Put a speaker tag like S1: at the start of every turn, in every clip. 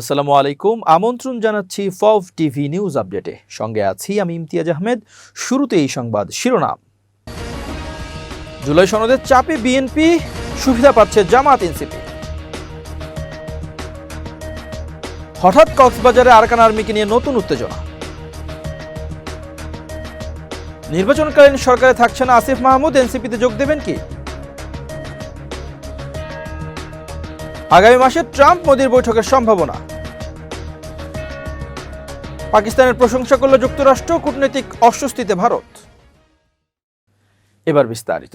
S1: আসসালামু আলাইকুম। আমন্ত্রণ জানাচ্ছি ফভ টিভি নিউজ আপডেটে। সঙ্গে আছি আমি ইমতিয়াজ আহমেদ। শুরুতে এই সংবাদ শিরোনাম। জুলাই সনদের চাপে বিএনপি সুবিধা পাচ্ছে জামাত এনসিপি। হঠাৎ কক্সবাজারে আরাকান আর্মিকে নিয়ে নতুন উত্তেজনা। নির্বাচনকালীন সরকারে থাকছে না আসিফ মাহমুদ। এনসিপিতে যোগ দেবেন কি? আগামী মাসে ট্রাম্প মোদির বৈঠকের সম্ভাবনা। পাকিস্তানের প্রশংসা করল যুক্তরাষ্ট্র, কূটনৈতিক অস্বস্তিতে ভারত। এবার বিস্তারিত।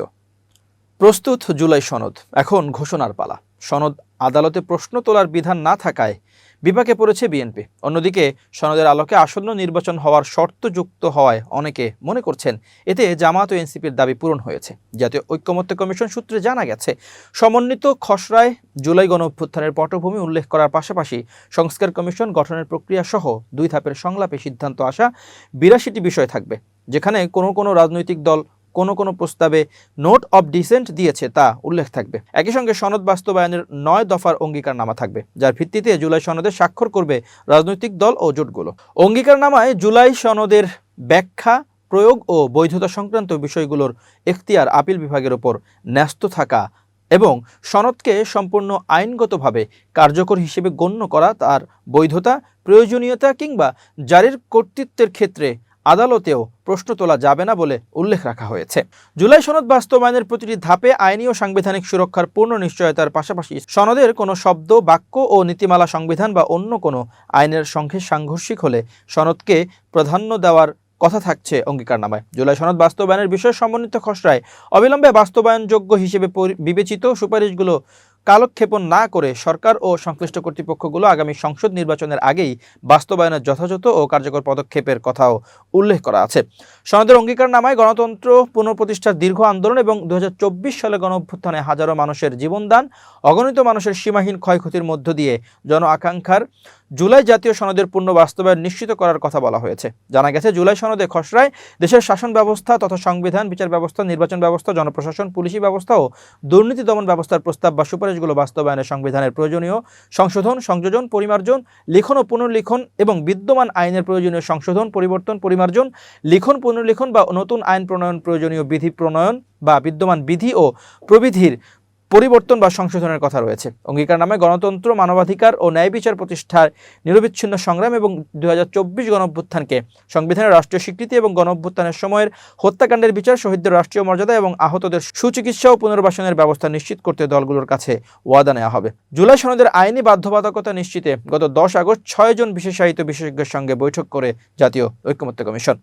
S1: প্রস্তুত জুলাই সনদ, এখন ঘোষণার পালা। সনদ আদালতে প্রশ্ন তোলার বিধান না থাকায় বিপাকে পড়েছে বিএনপি। অন্যদিকে সনদের আলোকে আসন্ন নির্বাচন হওয়ার শর্ত যুক্ত হওয়ায় অনেকে মনে করছেন, এতে জামাত ও এনসিপির দাবি পূরণ হয়েছে। জাতীয় ঐক্যমত্য কমিশন সূত্রে জানা গেছে, সমন্বিত খসড়ায় জুলাই গণ অভ্যুত্থানের পটভূমি উল্লেখ করার পাশাপাশি সংস্কার কমিশন গঠনের প্রক্রিয়া সহ দুই ধাপের সংলাপে সিদ্ধান্ত আসা বিরাশিটি বিষয় থাকবে, যেখানে কোনো কোনো রাজনৈতিক দল কোনো কোনো প্রস্তাবে নোট অব ডিসেন্ট দিয়েছে তা উল্লেখ থাকবে। একই সঙ্গে সনদ বাস্তবায়নের নয় দফার অঙ্গীকারনামা থাকবে, যার ভিত্তিতে জুলাই সনদে স্বাক্ষর করবে রাজনৈতিক দল ও জোটগুলো। অঙ্গীকারনামায় জুলাই সনদের ব্যাখ্যা, প্রয়োগ ও বৈধতা সংক্রান্ত বিষয়গুলোর এখতিয়ার আপিল বিভাগের ওপর ন্যস্ত থাকা এবং সনদকে সম্পূর্ণ আইনগতভাবে কার্যকর হিসেবে গণ্য করা, তার বৈধতা, প্রয়োজনীয়তা কিংবা জারির কর্তৃত্বের ক্ষেত্রে আদালতেও প্রশ্ন তোলা যাবে না বলে উল্লেখ রাখা হয়েছে। জুলাই সনদ বাস্তবায়নের প্রতিটি ধাপে আইনি ও সাংবিধানিক সুরক্ষার পূর্ণ নিশ্চয়তার পাশাপাশি সনদের কোনো শব্দ, বাক্য ও নীতিমালা সংবিধান বা অন্য কোনো আইনের সঙ্গে সাংঘর্ষিক হলে সনদকে প্রাধান্য দেওয়ার কথা থাকছে অঙ্গীকারনামায়। জুলাই সনদ বাস্তবায়নের বিষয়ে সমন্বিত খসড়ায় অবিলম্বে বাস্তবায়নযোগ্য হিসেবে বিবেচিত সুপারিশগুলো কালক্ষেপণ না করে সরকার ও সংশ্লিষ্ট কর্তৃপক্ষগুলো আগামী সংসদ নির্বাচনের আগেই বাস্তবায়নের যথাযথ ও কার্যকর পদক্ষেপের কথাও উল্লেখ করা আছে। সনদের অঙ্গীকারনামায় গণতন্ত্র পুনঃপ্রতিষ্ঠার দীর্ঘ আন্দোলন এবং দু হাজার চব্বিশ সালে গণ অভ্যুত্থানে হাজারো মানুষের জীবনদান, অগণিত মানুষের সীমাহীন ক্ষয়ক্ষতির মধ্য দিয়ে জন আকাঙ্ক্ষার জুলাই জাতীয় সনদের পূর্ণ বাস্তবায়ন নিশ্চিত করার কথা বলা হয়েছে। জানা গেছে, জুলাই সনদে খসড়ায় দেশের শাসন ব্যবস্থা তথা সংবিধান, বিচার ব্যবস্থা, নির্বাচন ব্যবস্থা, জনপ্রশাসন, পুলিশি ব্যবস্থা ও দুর্নীতি দমন ব্যবস্থার প্রস্তাব বা সুপারিশগুলো বাস্তবায়নে সংবিধানের প্রয়োজনীয় সংশোধন, সংযোজন, পরিমার্জন, লিখন ও পুনর্লিখন এবং বিদ্যমান আইনের প্রয়োজনীয় সংশোধন, পরিবর্তন, পরিমার্জন, লিখন, পুনর্লিখন বা নতুন আইন প্রণয়ন প্রয়োজনীয় বিধি প্রণয়ন বা বিদ্যমান বিধি ও প্রবিধির পরিবর্তন বা সংশোধনের কথা রয়েছে। অঙ্গীকারনামে গণতন্ত্র, মানবাধিকার ও ন্যায় বিচার প্রতিষ্ঠার নিরবিচ্ছিন্ন সংগ্রাম এবং দু হাজার চব্বিশ গণঅভ্যুত্থানকে সংবিধানের রাষ্ট্রীয় স্বীকৃতি এবং গণঅভ্যুত্থানের সময়ের হত্যাকাণ্ডের বিচার, শহীদদের রাষ্ট্রীয় মর্যাদা এবং আহতদের সুচিকিৎসা ও পুনর্বাসনের ব্যবস্থা নিশ্চিত করতে দলগুলোর কাছে ওয়াদা নেওয়া হবে। জুলাই সনদের আইনি বাধ্যবাধকতা নিশ্চিতে গত দশ আগস্ট ছয় জন বিশেষায়িত বিশেষজ্ঞের সঙ্গে বৈঠক করে জাতীয় ঐক্যমত্য কমিশন।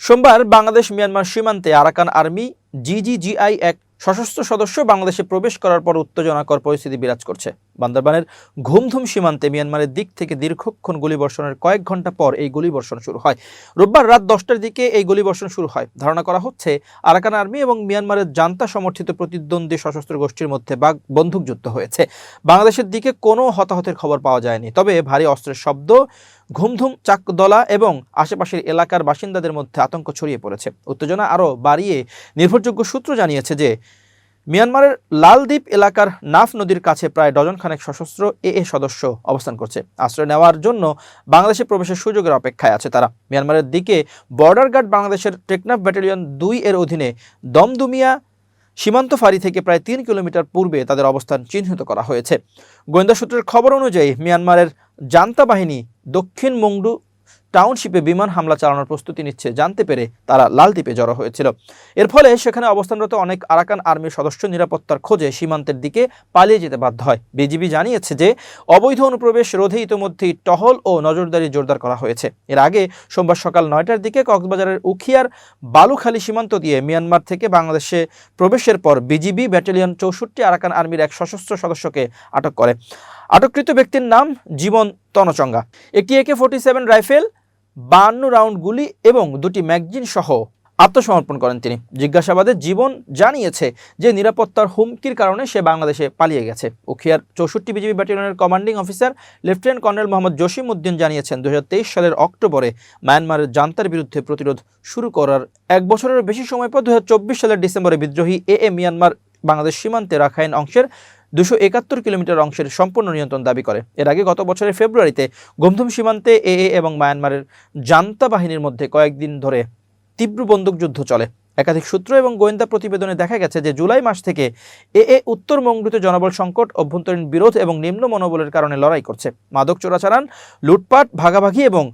S1: সোমবার বাংলাদেশ মিয়ানমার সীমান্তে আরাকান আর্মি, জিজিজিআই এক সশস্ত্র সদস্য বাংলাদেশে প্রবেশ করার পর উত্তেজনাকর পরিস্থিতি বিরাজ করছে। বান্দরবানের ঘুমধুম সীমান্তে মিয়ানমারের দিক থেকে দীর্ঘক্ষণ গুলিবর্ষণের কয়েক ঘণ্টা পর এই গুলিবর্ষণ শুরু হয়। রোববার রাত দশটার দিকে এই গুলিবর্ষণ শুরু হয়। ধারণা করা হচ্ছে, আরাকান আর্মি এবং মিয়ানমারের জান্তা সমর্থিত প্রতিদ্বন্দ্বী সশস্ত্র গোষ্ঠীর মধ্যে বাগ বন্দুকযুদ্ধ হয়েছে। বাংলাদেশের দিকে কোনো হতাহতের খবর পাওয়া যায়নি, তবে ভারী অস্ত্রের শব্দ, ঘুমধুম, চাকদলা এবং আশেপাশের এলাকার বাসিন্দাদের মধ্যে আতঙ্ক ছড়িয়ে পড়েছে। উত্তেজনা আরও বাড়িয়ে নির্ভরযোগ্য সূত্র জানিয়েছে যে মিয়ানমারের লালদ্বীপ এলাকার নাফ নদীর কাছে প্রায় ডজন খানেক সশস্ত্র এ এ সদস্য অবস্থান করছে। আশ্রয় নেওয়ার জন্য বাংলাদেশে প্রবেশের সুযোগের অপেক্ষায় আছে তারা। মিয়ানমারের দিকে বর্ডার গার্ড বাংলাদেশের টেকনাফ ব্যাটালিয়ন দুই এর অধীনে দমদুমিয়া সীমান্ত ফাঁড়ি থেকে প্রায় তিন কিলোমিটার পূর্বে তাদের অবস্থান চিহ্নিত করা হয়েছে। গোয়েন্দা সূত্রের খবর অনুযায়ী মিয়ানমারের জান্তা বাহিনী দক্ষিণ মংডু টাউনশিপে বিমান হামলা চালানোর প্রস্তুতি নিচ্ছে। জানতে পেরে তারা লালদ্বীপে জড়ো হয়েছিল। এর ফলে সেখানে অবস্থানরত অনেক আরাকান আর্মির সদস্য নিরাপত্তার খোঁজে সীমান্তের দিকে পালিয়ে যেতে বাধ্য হয়। বিজিবি জানিয়েছে যে, অবৈধ অনুপ্রবেশ রোধে ইতোমধ্যেই টহল ও নজরদারি জোরদার করা হয়েছে। এর আগে সোমবার সকাল নয়টার দিকে কক্সবাজারের উখিয়ার বালুখালী সীমান্ত দিয়ে মিয়ানমার থেকে বাংলাদেশে প্রবেশের পর বিজিবি ব্যাটালিয়ন চৌষট্টি আরাকান আর্মির এক সশস্ত্র সদস্যকে আটক করে। আটককৃত ব্যক্তির নাম জীবন তনচঙ্গা। একটি একে ফোর্টি সেভেন রাইফেল বান্ন রাউন্ড গুলি এবং দুটি ম্যাগজিন সহ আত্মসমর্পণ করেন তিনি। জিজ্ঞাসাবাদে জীবন জানিয়েছে যে নিরাপত্তার হুমকির কারণে সে বাংলাদেশে পালিয়ে গেছে। উখিয়ার চৌষট্টি BGB ব্যাটালিয়নের commanding officer lieutenant colonel Mohammad Jasim Uddin জানিয়েছেন দুই হাজার তেইশ সালের অক্টোবরে মায়ানমারের জান্তার বিরুদ্ধে প্রতিরোধ শুরু করার এক বছরের বেশি সময় পর দু হাজার চব্বিশ সালের ডিসেম্বরে বিদ্রোহী এ এ মিয়ানমার বাংলাদেশ সীমান্তে রাখাইন অংশের দুশো একাত্তর কিলোমিটার অংশের সম্পূর্ণ নিয়ন্ত্রণ দাবি করে। এর আগে গত বছরের ফেব্রুয়ারিতে গমধুম সীমান্তে এএ এবং মায়ানমারের জান্তা বাহিনীর মধ্যে কয়েকদিন ধরে তীব্র বন্দুকযুদ্ধ চলে। একাধিক সূত্র এবং গোয়েন্দা প্রতিবেদনে দেখা গেছে যে জুলাই মাস থেকে এ এ উত্তর মংডুতে জনবল সংকট, অভ্যন্তরীণ বিরোধ এবং নিম্ন মনোবলের কারণে লড়াই করছে। মাদক চোরাচালান, লুটপাট, ভাগাভাগি এবং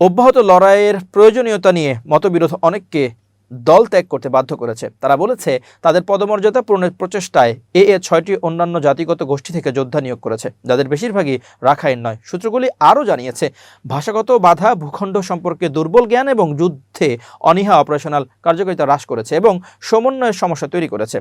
S1: অব্যাহত লড়াইয়ের প্রয়োজনীয়তা নিয়ে মতবিরোধ অনেককে দল ত্যাগ করতে বাধ্য করেছে। তারা বলেছে, তাদের পদমর্যাদা পূরণের প্রচেষ্টায় এ এ ছয়টি অন্যান্য জাতিগত গোষ্ঠী থেকে যোদ্ধা নিয়োগ করেছে, যাদের বেশিরভাগই রাখাইন নয়। সূত্রগুলি আরও জানিয়েছে, ভাষাগত বাধা, ভূখণ্ড সম্পর্কে দুর্বল জ্ঞান এবং যুদ্ধে অনীহা অপারেশনাল কার্যকারিতা হ্রাস করেছে এবং সমন্বয়ের সমস্যা তৈরি করেছে।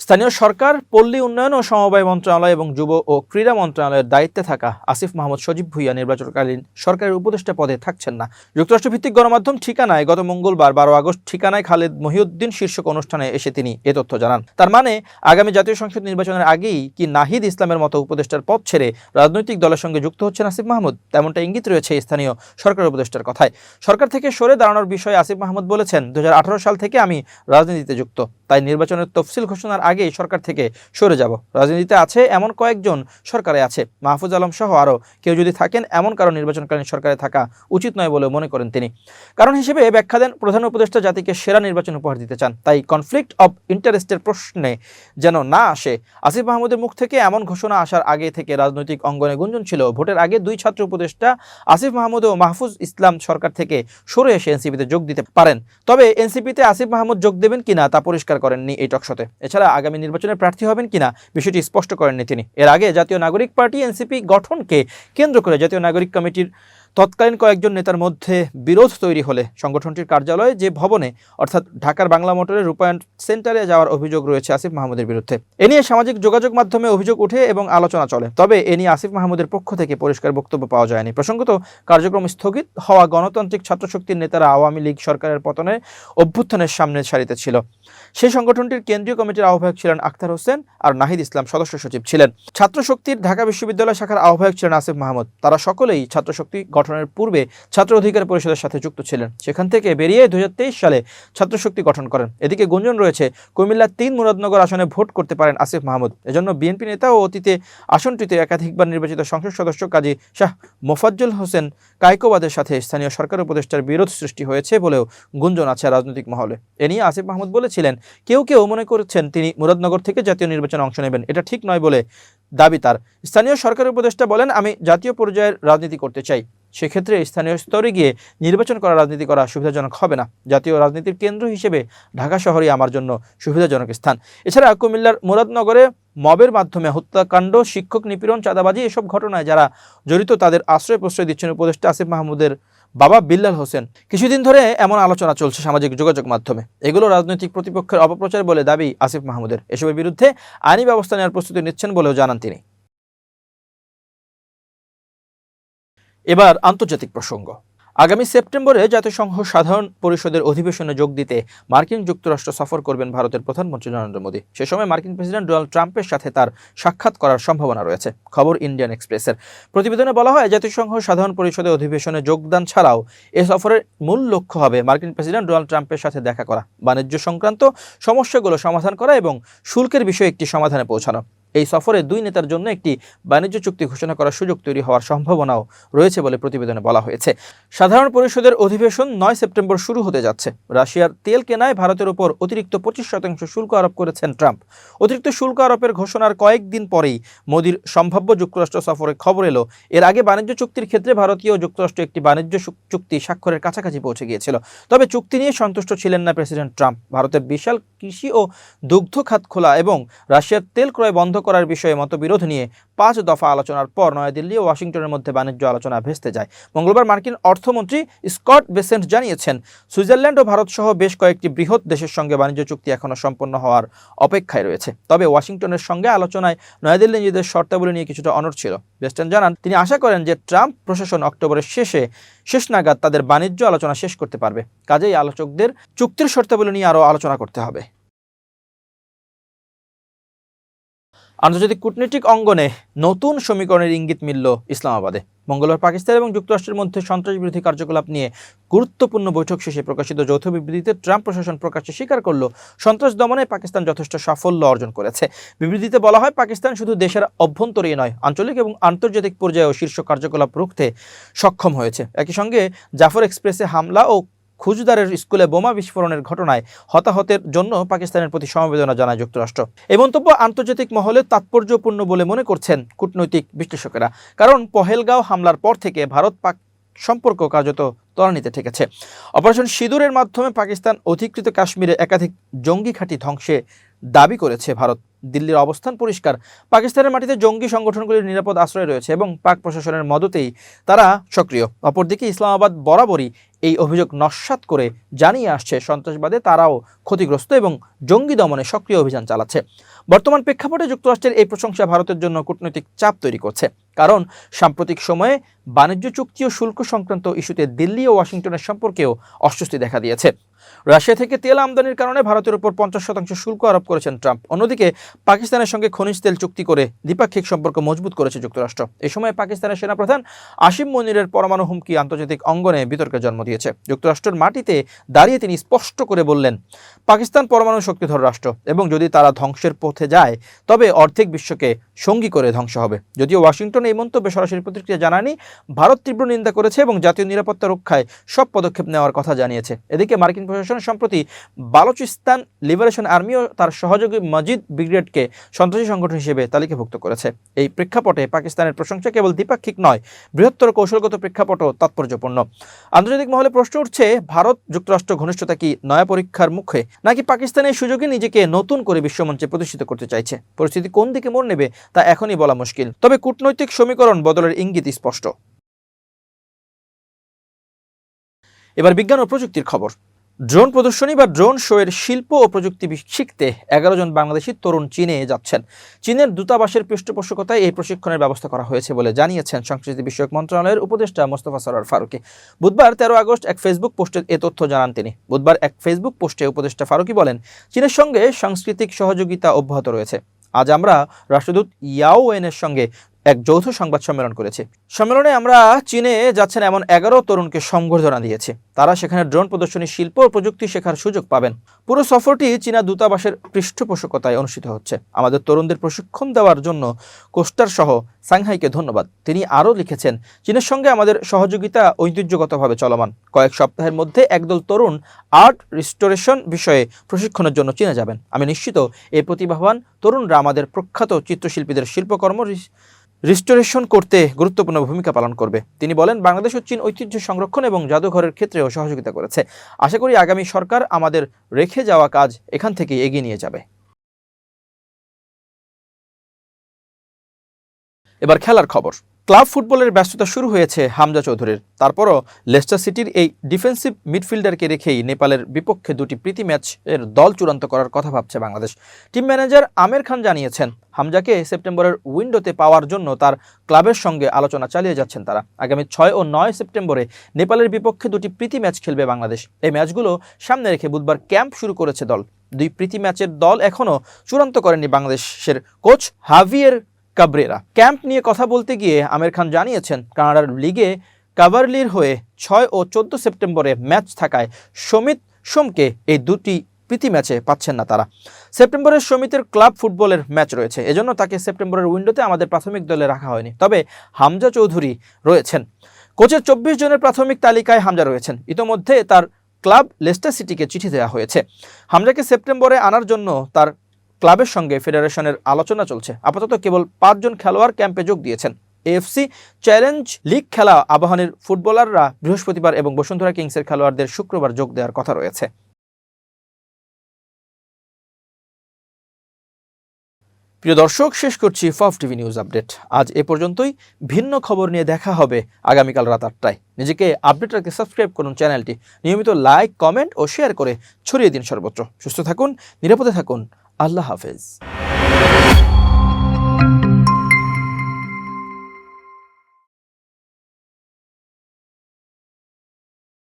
S1: স্থানীয় সরকার, পল্লী উন্নয়ন ও সমবায় মন্ত্রণালয় এবং যুব ও ক্রীড়া মন্ত্রণালয়ের দায়িত্বে থাকা আসিফ মাহমুদ সজীব ভুইয়া নির্বাচনকালীন সরকারের উপদেষ্টা পদে থাকছেন না। যুক্তরাষ্ট্রভিত্তিক গণমাধ্যম ঠিকানায় গত মঙ্গলবার বারো আগস্ট ঠিকানায় খালেদ মহিউদ্দিন শীর্ষক অনুষ্ঠানে এসে তিনি এ তথ্য জানান। তার মানে আগামী জাতীয় সংসদ নির্বাচনের আগেই কি নাহিদ ইসলামের মতো উপদেষ্টার পদ ছেড়ে রাজনৈতিক দলের সঙ্গে যুক্ত হচ্ছেন আসিফ মাহমুদ? তেমনটা ইঙ্গিত রয়েছে স্থানীয় সরকার উপদেষ্টার কথায়। সরকার থেকে সরে দাঁড়ানোর বিষয়ে আসিফ মাহমুদ বলেছেন দু হাজার আঠারো সাল থেকে আমি রাজনীতিতে যুক্ত। তাই নির্বাচনের তফসিল ঘোষণার আগেই সরকার থেকে সরে যাব। রাজনীতিতে আছে এমন কয়েকজন সরকারে আছে। মাহফুজ আলম সহ আরও কেউ যদি থাকেন, এমন কারও নির্বাচনকালীন সরকারে থাকা উচিত নয় বলে মনে করেন তিনি। কারণ হিসেবে ব্যাখ্যা দেন প্রধান উপদেষ্টা জাতিকে সেরা নির্বাচন উপহার দিতে চান। তাই কনফ্লিক্ট অব ইন্টারেস্টের প্রশ্নে যেন না আসে, আসিফ মাহমুদের মুখ থেকে এমন ঘোষণা আসার আগে থেকে রাজনৈতিক অঙ্গনে গুঞ্জন ছিল। ভোটের আগে দুই ছাত্র উপদেষ্টা আসিফ মাহমুদ ও মাহফুজ ইসলাম সরকার থেকে সরে এসে এনসিপিতে যোগ দিতে পারেন। তবে এনসিপিতে আসিফ মাহমুদ যোগ দেবেন কিনা তা পরিষ্কার করেননি এই টকশোতে। এছাড়া আগামী নির্বাচনে প্রার্থী হবেন কিনা বিষয়টি স্পষ্ট করেননি তিনি। এর আগে জাতীয় নাগরিক পার্টি এনসিপি গঠনকে কেন্দ্র করে জাতীয় নাগরিক কমিটির তৎকালীন কয়েকজন নেতার মধ্যে বিরোধ তৈরি হলে সংগঠনটির কার্যালয়ে যে ভবনে, অর্থাৎ ঢাকার বাংলা মোটরের রূপায়ণ সেন্টারে যাওয়ার অভিযোগ রয়েছে আসিফ মাহমুদের বিরুদ্ধে। এ নিয়ে সামাজিক যোগাযোগ মাধ্যমে অভিযোগ উঠে এবং আলোচনা চলে। তবে এ নিয়ে আসিফ মাহমুদের পক্ষ থেকে পরিষ্কার বক্তব্য পাওয়া যায়নি। প্রসঙ্গত, কার্যক্রম স্থগিত হওয়া গণতান্ত্রিক ছাত্রশক্তির নেতারা আওয়ামী লীগ সরকারের পতনে অভ্যুত্থানের সামনে সারিতে ছিল। সেই সংগঠনটির কেন্দ্রীয় কমিটির আহ্বায়ক ছিলেন আখতার হোসেন আর নাহিদ ইসলাম সদস্য সচিব ছিলেন। ছাত্রশক্তির ঢাকা বিশ্ববিদ্যালয় শাখার আহ্বায়ক ছিলেন আসিফ মাহমুদ। তারা সকলেই ছাত্রশক্তি গঠনের পূর্বে ছাত্র অধিকার পরিষদের সাথে যুক্ত ছিলেন। সেখান থেকে বেরিয়ে দু সালে ছাত্রশক্তি গঠন করেন। এদিকে গুঞ্জন রয়েছে কুমিল্লার তিন মুরাদনগর আসনে ভোট করতে পারেন আসিফ মাহমুদ। এজন্য বিএনপি নেতা ও অতীতে আসনটিতে একাধিকবার নির্বাচিত সংসদ সদস্য কাজী শাহ মোফাজ্জল হোসেন কায়কোবাদের সাথে স্থানীয় সরকার উপদেষ্টার বিরোধ সৃষ্টি হয়েছে বলেও গুঞ্জন আছে রাজনৈতিক মহলে। এ নিয়ে আসিফ মাহমুদ বলেছিলেন, কেউ কেউ মনে করছেন তিনি মুরাদনগর থেকে জাতীয় নির্বাচনে অংশ নেবেন। এটা ঠিক নয় বলে দাবি তার। স্থানীয় সরকারের উপদেষ্টা বলেন, আমি জাতীয় পর্যায়ের রাজনীতি করতে চাই। সেক্ষেত্রে স্থানীয় স্তরে গিয়ে নির্বাচন করা রাজনীতি করা সুবিধাজনক হবে না। জাতীয় রাজনীতির কেন্দ্র হিসেবে ঢাকা শহরই আমার জন্য সুবিধাজনক স্থান। এছাড়া কুমিল্লার মুরাদনগরে মবের মাধ্যমে হত্যাকাণ্ড, শিক্ষক নিপীড়ন, চাঁদাবাজি, এসব ঘটনায় যারা জড়িত তাদের আশ্রয় প্রশ্রয় দিচ্ছেন উপদেষ্টা আসিফ মাহমুদের বাবা বিল্লাল হোসেন। কিছুদিন ধরে এমন আলোচনা চলছে সামাজিক যোগাযোগ মাধ্যমে। এগুলো রাজনৈতিক প্রতিপক্ষের অপপ্রচার বলে দাবি আসিফ মাহমুদের। এসবের বিরুদ্ধে আইনি ব্যবস্থা নেওয়ার প্রস্তুতি নিচ্ছেন বলেও জানান তিনি। এবার আন্তর্জাতিক প্রসঙ্গ। আগামী সেপ্টেম্বরে জাতিসংঘ সাধারণ পরিষদের অধিবেশনে যোগ দিতে মার্কিন যুক্তরাষ্ট্র সফর করবেন ভারতের প্রধানমন্ত্রী নরেন্দ্র মোদী। সে সময় মার্কিন প্রেসিডেন্ট ডোনাল্ড ট্রাম্পের সাথে তার সাক্ষাৎ করার সম্ভাবনা রয়েছে। খবর ইন্ডিয়ান এক্সপ্রেসের। প্রতিবেদনে বলা হয়, জাতিসংঘ সাধারণ পরিষদের অধিবেশনে যোগদান ছাড়াও এ সফরের মূল লক্ষ্য হবে মার্কিন প্রেসিডেন্ট ডোনাল্ড ট্রাম্পের সাথে দেখা করা, বাণিজ্য সংক্রান্ত সমস্যাগুলো সমাধান করা এবং শুল্কের বিষয়ে একটি সমাধানে পৌঁছানো। এই সফরে দুই নেতার জন্য একটি বাণিজ্য চুক্তি ঘোষণা করার সুযোগ তৈরি হওয়ার সম্ভাবনাও রয়েছে বলে প্রতিবেদনে বলা হয়েছে। সাধারণ পরিষদের অধিবেশন নয় সেপ্টেম্বর শুরু হতে যাচ্ছে। রাশিয়ার তেল কেনায় ভারতের উপর অতিরিক্ত পঁচিশ শতাংশ শুল্ক আরোপ করেছেন ট্রাম্প। অতিরিক্ত শুল্ক আরোপের ঘোষণার কয়েকদিন পরেই মোদির সম্ভাব্য যুক্তরাষ্ট্র সফরে খবর এলো। এর আগে বাণিজ্য চুক্তির ক্ষেত্রে ভারতীয় যুক্তরাষ্ট্র একটি বাণিজ্য চুক্তি স্বাক্ষরের কাছাকাছি পৌঁছে গিয়েছিল। তবে চুক্তি নিয়ে সন্তুষ্ট ছিলেন না প্রেসিডেন্ট ট্রাম্প। ভারতের বিশাল কৃষি ও দুগ্ধ খাত খোলা এবং রাশিয়ার তেল ক্রয় বন্ধ করার বিষয়ে মতবিরোধ নিয়ে পাঁচ দফা আলোচনার পর নয়াদিল্লি ও ওয়াশিংটনের মধ্যে বাণিজ্য আলোচনা ভেস্তে যায়। মঙ্গলবার মার্কিন অর্থমন্ত্রী স্কট বেসেন্ট জানিয়েছেন, সুইজারল্যান্ড ও ভারত সহ বেশ কয়েকটি বৃহৎ দেশের সঙ্গে বাণিজ্য চুক্তি এখনও সম্পন্ন হওয়ার অপেক্ষায় রয়েছে। তবে ওয়াশিংটনের সঙ্গে আলোচনায় নয়াদিল্লি নিজেদের শর্তাবলী নিয়ে কিছুটা অনড় ছিল। বেস্টন জানান, তিনি আশা করেন যে ট্রাম্প প্রশাসন অক্টোবরের শেষে শেষ নাগাদ তাদের বাণিজ্য আলোচনা শেষ করতে পারবে। কাজেই আলোচকদের চুক্তির শর্তাবলী নিয়ে আরও আলোচনা করতে হবে। আন্তর্জাতিক কূটনৈতিক অঙ্গনে নতুন সমীকরণের ইঙ্গিত মিলল ইসলামাবাদে। মঙ্গলবার পাকিস্তান এবং যুক্তরাষ্ট্রের মধ্যে সন্ত্রাসবিরোধী কার্যকলাপ নিয়ে গুরুত্বপূর্ণ বৈঠক শেষে প্রকাশিত যৌথ বিবৃতিতে ট্রাম্প প্রশাসন প্রকাশ্যে স্বীকার করল, সন্ত্রাস দমনে পাকিস্তান যথেষ্ট সাফল্য অর্জন করেছে। বিবৃতিতে বলা হয়, পাকিস্তান শুধু দেশের অভ্যন্তরেই নয়, আঞ্চলিক এবং আন্তর্জাতিক পর্যায়েও শীর্ষ কার্যকলাপ রুখতে সক্ষম হয়েছে। একই সঙ্গে জাফর এক্সপ্রেসে হামলা ও খুজদারের স্কুলে বোমা বিস্ফোরণের ঘটনায় হতাহতের জন্য পাকিস্তানের প্রতি সমবেদনা জানায় যুক্তরাষ্ট্র। এই মন্তব্য আন্তর্জাতিক মহলে তাৎপর্যপূর্ণ বলে মনে করছেন কূটনৈতিক বিশ্লেষকেরা, কারণ পহেলগাঁও হামলার পর থেকে ভারত পাক সম্পর্ক কার্যত ত্বরান্বিতে ঠেকেছে। অপারেশন সিঁদুরের মাধ্যমে পাকিস্তান অধিকৃত কাশ্মীরে একাধিক জঙ্গি ঘাঁটি ধ্বংসে দাবি করেছে ভারত। দিল্লির অবস্থান পরিষ্কার, পাকিস্তানের মাটিতে জঙ্গি সংগঠনগুলির নিরাপদ আশ্রয় রয়েছে এবং পাক প্রশাসনের মদতেই তারা সক্রিয়। অপরদিকে ইসলামাবাদ বরাবরই এই অভিযোগ নস্বাত করে জানিয়ে আসছে সন্ত্রাসবাদে তারাও ক্ষতিগ্রস্ত এবং জঙ্গি দমনে সক্রিয় অভিযান চালাচ্ছে। বর্তমান প্রেক্ষাপটে যুক্তরাষ্ট্রের এই প্রশংসা ভারতের জন্য কূটনৈতিক চাপ তৈরি করছে। কারণ সাম্প্রতিক সময়ে বাণিজ্য চুক্তি ও শুল্ক সংক্রান্ত ইস্যুতে দিল্লি ও ওয়াশিংটনের সম্পর্কেও অস্বস্তি দেখা দিয়েছে। রাশিয়া থেকে তেল আমদানির কারণে ভারতের উপর পঞ্চাশ শতাংশ শুল্ক আরোপ করেছেন ট্রাম্প। অন্যদিকে, পাকিস্তানের সঙ্গে খনিজ তেল চুক্তি করে দ্বিপাক্ষিক সম্পর্ক মজবুত করেছে যুক্তরাষ্ট্র। এই সময় পাকিস্তানের সেনাপ্রধান আসিম মনিরের পরমাণু হুমকি আন্তর্জাতিক অঙ্গনে বিতর্কের জন্ম দিয়েছে। যুক্তরাষ্ট্রের মাটিতে দাঁড়িয়ে তিনি স্পষ্ট করে বললেন, পাকিস্তান পরমাণু শক্তিধর রাষ্ট্র এবং যদি তারা ধ্বংসের পথে যায়, তবে অর্ধেক বিশ্বকে সঙ্গী করে ধ্বংস হবে। যদিও ওয়াশিংটন এই মন্তব্যে সরাসরি প্রতিক্রিয়া জানায়নি, ভারত তীব্র নিন্দা করেছে এবং জাতীয় নিরাপত্তা রক্ষায় সব পদক্ষেপ নেওয়ার কথা জানিয়েছে। এদিকে মার্কিন প্রশাসন সম্প্রতি বালুচিস্তান লিবারেশন আর্মি ও তার সহযোগী মজিদ ব্রিগেডকে সন্ত্রাসী সংগঠন হিসেবে তালিকাভুক্ত করেছে। এই প্রেক্ষাপটে পাকিস্তানের প্রশংসা কেবল দ্বিপাক্ষিক নয়, বৃহত্তর কৌশলগত প্রেক্ষাপটও তাৎপর্যপূর্ণ। আন্তর্জাতিক মহলে প্রশ্ন উঠছে, ভারত যুক্তরাষ্ট্র ঘনিষ্ঠতা কি নয়া পরীক্ষার মুখে, নাকি পাকিস্তানের সুযোগে নিজেকে নতুন করে বিশ্বমঞ্চে প্রতিষ্ঠিত করতে চাইছে? পরিস্থিতি কোন দিকে মোড় নেবে তা এখনই বলা মুশকিল। তবে কূটনৈতিক সমীকরণ বদলের ইঙ্গিত স্পষ্ট। এবার বিজ্ঞান ও প্রযুক্তির খবর। ড্রোন প্রদর্শনী বা ড্রোন শোয়ের শিল্প ও প্রযুক্তি শিখতে এগারো জন বাংলাদেশি তরুণ চীনে যাচ্ছেন। চীনের দূতাবাসের পৃষ্ঠপোষকতায় এই প্রশিক্ষণের ব্যবস্থা করা হয়েছে বলে জানিয়েছেন সংস্কৃতি বিষয়ক মন্ত্রণালয়ের উপদেষ্টা মোস্তফা সরার ফারুকি। বুধবার তেরো আগস্ট এক ফেসবুক পোস্টে এ তথ্য জানান তিনি। বুধবার এক ফেসবুক পোস্টে উপদেষ্টা ফারুকি বলেন, চীনের সঙ্গে সাংস্কৃতিক সহযোগিতা অব্যাহত রয়েছে। আজ আমরা রাষ্ট্রদূত ইয়াও ওয়েনের সঙ্গে এক যৌথ সংবাদ সম্মেলন করেছে। সম্মেলনে আমরা চীনে যাচ্ছেন এমন এগারো তরুণকে সংবর্ধনা দিয়েছে। তারা সেখানে ড্রোন প্রদর্শনী, শিল্প ও প্রযুক্তি শেখার সুযোগ পাবেন। পুরো সফরটি চীনা দূতাবাসের পৃষ্ঠপোষকতায় অনুষ্ঠিত হচ্ছে। আমাদের তরুণদের প্রশিক্ষণ দেওয়ার জন্য কোস্টার সহ সাংহাইকে ধন্যবাদ। তিনি আরও লিখেছেন, চীনের সঙ্গে আমাদের সহযোগিতা ঐতিহ্যগতভাবে চলমান। কয়েক সপ্তাহের মধ্যে একদল তরুণ আর্ট রিস্টোরেশন বিষয়ে প্রশিক্ষণের জন্য চীনে যাবেন। আমি নিশ্চিত এই প্রতিভাবান তরুণরা আমাদের প্রখ্যাত চিত্রশিল্পীদের শিল্পকর্ম রিস্টোরেশন করতে গুরুত্বপূর্ণ ভূমিকা পালন করবে। তিনি বলেন, বাংলাদেশ ও চীন ঐতিহ্য সংরক্ষণ এবং জাদুঘরের ক্ষেত্রেও সহযোগিতা করেছে। আশা করি আগামী সরকার আমাদের রেখে যাওয়া কাজ এখান থেকে এগিয়ে নিয়ে যাবে। এবার খেলার খবর। ক্লাব ফুটবলের ব্যস্ততা শুরু হয়েছে হামজা চৌধুরীর। তারপরও লেস্টার সিটির এই ডিফেন্সিভ মিডফিল্ডারকে রেখেই নেপালের বিপক্ষে দুটি প্রীতি ম্যাচের দল চূড়ান্ত করার কথা ভাবছে বাংলাদেশ। টিম ম্যানেজার আমের খান জানিয়েছেন, হামজাকে সেপ্টেম্বরের উইন্ডোতে পাওয়ার জন্য তার ক্লাবের সঙ্গে আলোচনা চালিয়ে যাচ্ছেন তারা। আগামী ছয় ও নয় সেপ্টেম্বরে নেপালের বিপক্ষে দুটি প্রীতি ম্যাচ খেলবে বাংলাদেশ। এই ম্যাচগুলো সামনে রেখে বুধবার ক্যাম্প শুরু করেছে দল। দুই প্রীতি ম্যাচের দল এখনও চূড়ান্ত করেনি বাংলাদেশের কোচ হাভিয়ের কাবরেরা। ক্যাম্প নিয়ে কথা বলতে গিয়ে আমির খান জানিয়েছেন, কানাডার লিগে কাভারলির হয়ে ছয় ও চোদ্দ সেপ্টেম্বরে ম্যাচ থাকায় সমিত সোমকে এই দুটি প্রীতি ম্যাচে পাচ্ছেন না তারা। সেপ্টেম্বরের সমিতির ক্লাব ফুটবলের ম্যাচ রয়েছে, এজন্য তাকে সেপ্টেম্বরের উইন্ডোতে আমাদের প্রাথমিক দলে রাখা হয়নি। তবে হামজা চৌধুরী রয়েছেন। কোচের চব্বিশ জনের প্রাথমিক তালিকায় হামজা রয়েছেন। ইতোমধ্যে তার ক্লাব লেস্টার সিটিকে চিঠি দেওয়া হয়েছে। হামজাকে সেপ্টেম্বরে আনার জন্য তার ক্লাবের সঙ্গে ফেডারেশনের আলোচনা চলছে। আপাতত কেবল পাঁচজন খেলোয়াড় ক্যাম্পে যোগ দিয়েছেন। এএফসি চ্যালেঞ্জ লিগ খেলা আবাহনের ফুটবলাররা বৃহস্পতিবার এবং বসুন্ধরা কিংসের খেলোয়াড়দের শুক্রবার যোগ দেওয়ার কথা রয়েছে। প্রিয় দর্শক, শেষ করছি ফফ টিভি নিউজ আপডেট। আজ এ পর্যন্তই। ভিন্ন খবর নিয়ে দেখা হবে আগামীকাল রাত আটটায়। নিজেকে আপডেট রাখতে সাবস্ক্রাইব করুন চ্যানেলটি। নিয়মিত লাইক, কমেন্ট ও শেয়ার করে ছড়িয়ে দিন সর্বত্র। সুস্থ থাকুন, নিরাপদে থাকুন। আল্লাহ হাফেজ।